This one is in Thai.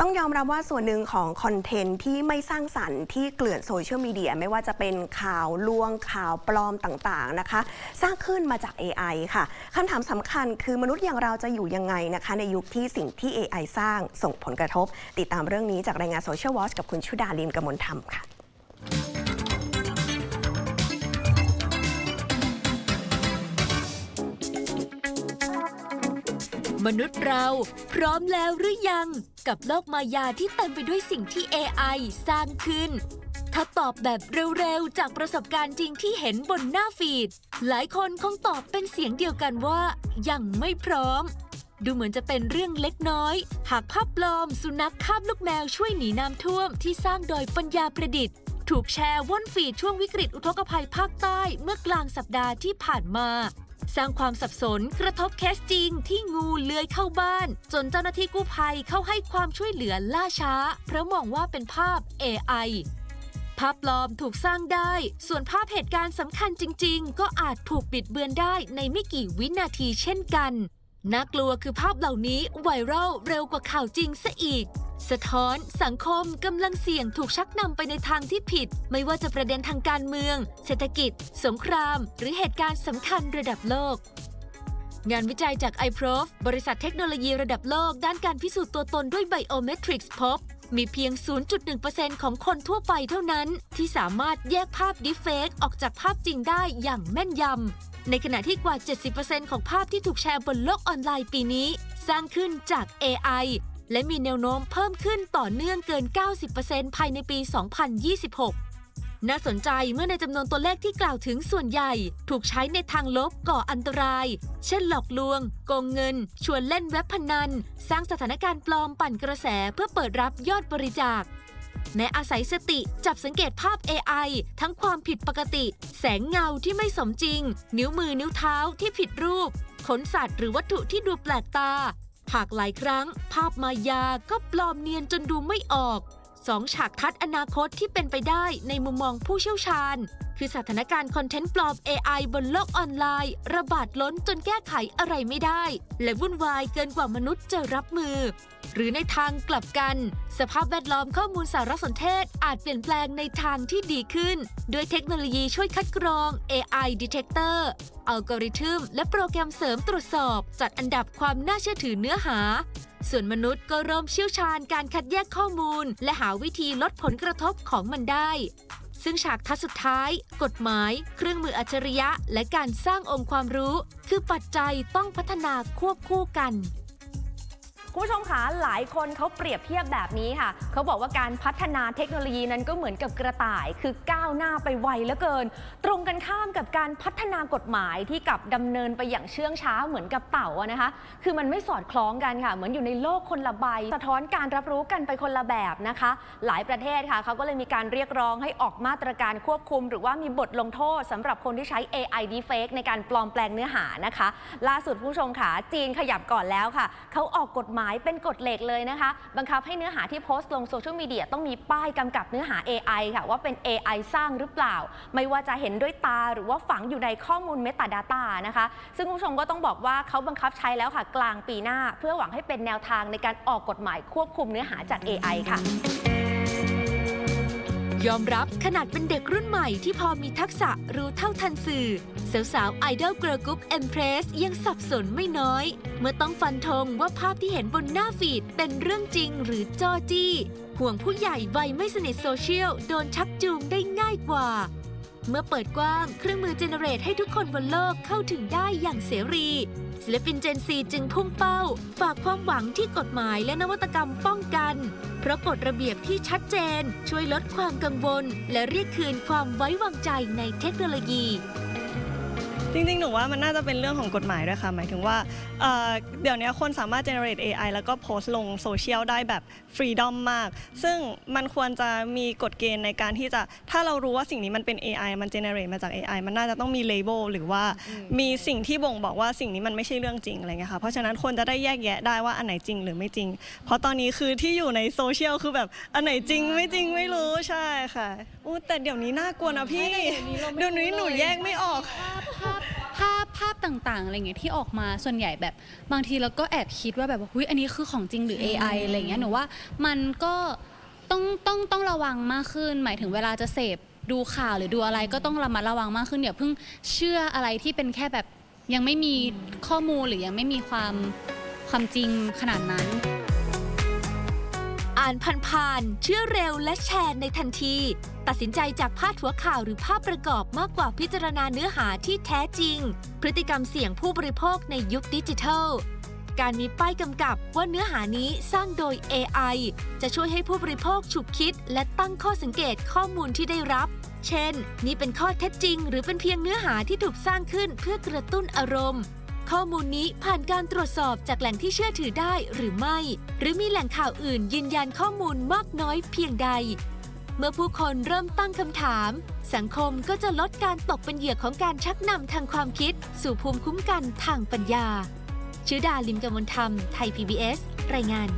ต้องยอมรับว่าส่วนหนึ่งของคอนเทนต์ที่ไม่สร้างสรรค์ที่เกลื่อนโซเชียลมีเดียไม่ว่าจะเป็นข่าวลวงข่าวปลอมต่างๆนะคะ สร้างขึ้นมาจาก AI ค่ะคำถามสำคัญคือมนุษย์อย่างเราจะอยู่ยังไงนะคะ ในยุคที่สิ่งที่ AI สร้างส่งผลกระทบ ติดตามเรื่องนี้จากรายงาน Social Watch กับคุณชุดาลีมกมลธรรมค่ะ มนุษย์เราพร้อมแล้วหรือยัง กับโลกมายาที่เต็มไปด้วยสิ่งที่ AI สร้างขึ้น ถ้าตอบแบบเร็วๆ จากประสบการณ์จริงที่เห็นบนหน้าฟีด หลายคนคงตอบเป็นเสียงเดียวกันว่า ยังไม่พร้อม ดูเหมือนจะเป็นเรื่องเล็กน้อย หากภาพปลอมสุนัขคาบลูกแมวช่วยหนีน้ำท่วมที่สร้างโดยปัญญาประดิษฐ์ถูกแชร์ว่อนฟีดช่วงวิกฤตอุทกภัยภาคใต้เมื่อกลางสัปดาห์ที่ผ่านมา สร้างความสับสนกระทบเคสจริงที่งูเลื้อยเข้าบ้าน จนเจ้าหน้าที่กู้ภัยเข้าให้ความช่วยเหลือล่าช้า เพราะมองว่าเป็นภาพ AI ภาพปลอมถูกสร้างได้ ส่วนภาพเหตุการณ์สำคัญจริง ๆ ก็อาจถูกบิดเบือนได้ในไม่กี่วินาทีเช่นกัน น่ากลัวคือภาพเหล่านี้ไวรัลเร็วกว่าข่าวจริงซะอีก สะท้อนสังคมกำลังเสี่ยงถูกชักนำไปในทางที่ผิด ไม่ว่าจะประเด็นทางการเมือง เศรษฐกิจ สงคราม หรือเหตุการณ์สำคัญระดับโลก งานวิจัยจาก iProf บริษัทเทคโนโลยีระดับโลก ด้านการพิสูจน์ตัวตนด้วย Biometrics พบ มีเพียง 0.1%ของคนทั่วไปเท่านั้น ที่สามารถแยกภาพ Deepfake ออกจากภาพจริงได้อย่างแม่นยำในขณะที่กว่า 70%ของภาพที่ถูกแชร์บนโลกออนไลน์ปีนี้ สร้างขึ้นจาก AI และมีแนวโน้มเพิ่มขึ้นต่อเนื่องเกิน 90%ภายในปี 2026 น่าสนใจเมื่อในจำนวนตัวเลขที่กล่าวถึงส่วนใหญ่ ถูกใช้ในทางลบก่ออันตราย เช่นหลอกลวง โกงเงิน ชวนเล่นเว็บพนัน สร้างสถานการณ์ปลอมปั่นกระแสเพื่อเปิดรับยอดบริจาคแม้อาศัยสติจับสังเกตภาพ AI ทั้งความผิดปกติ แสงเงาที่ไม่สมจริง นิ้วมือนิ้วเท้าที่ผิดรูป ขนสัตว์หรือวัตถุที่ดูแปลกตา หากหลายครั้งภาพมายาก็ปลอมเนียนจนดูไม่ออก สองฉากทัดอนาคตที่เป็นไปได้ในมุมมองผู้เชี่ยวชาญ คือสถานการณ์คอนเทนต์ปลอม AI บนโลกออนไลน์ ระบาดล้นจนแก้ไขอะไรไม่ได้ และวุ่นวายเกินกว่ามนุษย์จะรับมือ หรือในทางกลับกัน สภาพแวดล้อมข้อมูลสารสนเทศอาจเปลี่ยนแปลงในทางที่ดีขึ้น ด้วยเทคโนโลยีช่วยคัดกรอง AI Detector อัลกอริทึมและโปรแกรมเสริมตรวจสอบ จัดอันดับความน่าเชื่อถือเนื้อหา ส่วนมนุษย์ก็เริ่มเชี่ยวชาญการคัดแยกข้อมูล และหาวิธีลดผลกระทบของมันได้ ซึ่งฉากทัศสุดท้าย กฎหมาย เครื่องมืออัจฉริยะ และการสร้างองค์ความรู้ คือปัจจัยต้องพัฒนาควบคู่กัน คุณผู้ชมคะหลายคนเขาเปรียบเทียบแบบนี้ค่ะ เขาบอกว่าการพัฒนาเทคโนโลยีนั้นก็เหมือนกับกระต่าย คือก้าวหน้าไปไวเหลือเกิน ตรงกันข้ามกับการพัฒนากฎหมายที่กับดำเนินไปอย่างเชื่องช้าเหมือนกับเต่านะคะ คือมันไม่สอดคล้องกันค่ะ เหมือนอยู่ในโลกคนละใบ สะท้อนการรับรู้กันไปคนละแบบนะคะ หลายประเทศค่ะเขาก็เลยมีการเรียกร้องให้ออกมาตรการควบคุม หรือว่ามีบทลงโทษสำหรับคนที่ใช้ AI deepfake ในการปลอมแปลงเนื้อหานะคะ ล่าสุดผู้ชมค่ะจีนขยับก่อนแล้วค่ะเขาออกกฎหมายเป็นกฎเหล็กเลยนะคะ บังคับให้เนื้อหาที่โพสต์ลงโซเชียลมีเดียต้องมีป้ายกำกับเนื้อหา AI ค่ะ ว่าเป็น AI สร้างหรือเปล่า ไม่ว่าจะเห็นด้วยตาหรือว่าฝังอยู่ในข้อมูล Metadata นะคะ ซึ่งคุณผู้ชมก็ต้องบอกว่าเขาบังคับใช้แล้วค่ะ กลางปีหน้า เพื่อหวังให้เป็นแนวทางในการออกกฎหมายควบคุมเนื้อหาจาก AI ค่ะ ยอมรับขนาดเป็นเด็กรุ่นใหม่ที่พอมีทักษะรู้เท่าทันสื่อ สาวๆไอดอลเกิร์ลกรุ๊ปเอ็มเพรสยังสับสนไม่น้อย เมื่อต้องฟันธงว่าภาพที่เห็นบนหน้าฟีดเป็นเรื่องจริงหรือจ้อจี้ ห่วงผู้ใหญ่ใบไม่สนิทโซเชียล โดนชักจูงได้ง่ายกว่า เมื่อเปิดกว้างเครื่องมือเจเนเรตให้ทุกคนบนโลกเข้าถึงได้อย่างเสรี ศิลปินเจนซีจึงพุ่งเป้า ฝากความหวังที่กฎหมายและนวัตกรรมป้องกัน เพราะกฎระเบียบที่ชัดเจน ช่วยลดความกังวล และเรียกคืนความไว้วางใจในเทคโนโลยี จริงๆ หนูว่ามันน่าจะเป็นเรื่องของกฎหมายด้วยค่ะ หมายถึงว่าเอ่อเดี๋ยวนี้คนสามารถ generate AI แล้วก็โพสต์ลงโซเชียลได้แบบฟรีดอมมาก ซึ่งมันควรจะมีกฎเกณฑ์ในการที่จะถ้าเรารู้ว่าสิ่งนี้มันเป็น AI มัน generate มาจาก AI มันน่าจะต้องมี label หรือว่ามีสิ่งที่บ่งบอกว่าสิ่งนี้มันไม่ใช่เรื่องจริงอะไรเงี้ยค่ะเพราะฉะนั้นคนจะได้แยกแยะได้ว่าอันไหนจริงหรือไม่จริง เพราะตอนนี้คือที่อยู่ในโซเชียลคือแบบอันไหนจริงไม่จริงไม่รู้ใช่ค่ะอู้แต่เดี๋ยวนี้น่ากลัวนะพี่เดี๋ยวนี้หนูแยกไม่ออก ภาพ ภาพต่างๆอะไรเงี้ยที่ออกมาส่วนใหญ่แบบบางทีเราก็แอบคิดว่าแบบว่าหุ้ยอันนี้คือของจริงหรือ AI อะไรเงี้ยหนูว่ามันก็ต้องต้องต้องระวังมากขึ้น หมายถึงเวลาจะเสพดูข่าวหรือดูอะไรก็ต้องระมัดระวังมากขึ้นอย่าเพิ่งเชื่ออะไรที่เป็นแค่แบบยังไม่มีข้อมูลหรือยังไม่มีความความจริงขนาดนั้นอ่านผ่านๆเชื่อเร็วและแชร์ในทันที ตัดสินใจจากพาดหัวข่าวหรือภาพประกอบมากกว่าพิจารณาเนื้อหาที่แท้จริง พฤติกรรมเสี่ยงผู้บริโภคในยุคดิจิทัล การมีป้ายกำกับว่าเนื้อหานี้สร้างโดย AI จะช่วยให้ผู้บริโภคฉุกคิด และตั้งข้อสังเกตข้อมูลที่ได้รับ เช่น นี่เป็นข้อเท็จจริง หรือเป็นเพียงเนื้อหาที่ถูกสร้างขึ้นเพื่อกระตุ้นอารมณ์ ข้อมูลนี้ผ่านการตรวจสอบจากแหล่งที่เชื่อถือได้หรือไม่ หรือมีแหล่งข่าวอื่นยืนยันข้อมูลมากน้อยเพียงใด เมื่อผู้คนเริ่มตั้งคำถาม สังคมก็จะลดการตกเป็นเหยื่อของการชักนำทางความคิด สู่ภูมิคุ้มกันทางปัญญาชื่อดาลิมกมลธรรม ไทย PBS รายงาน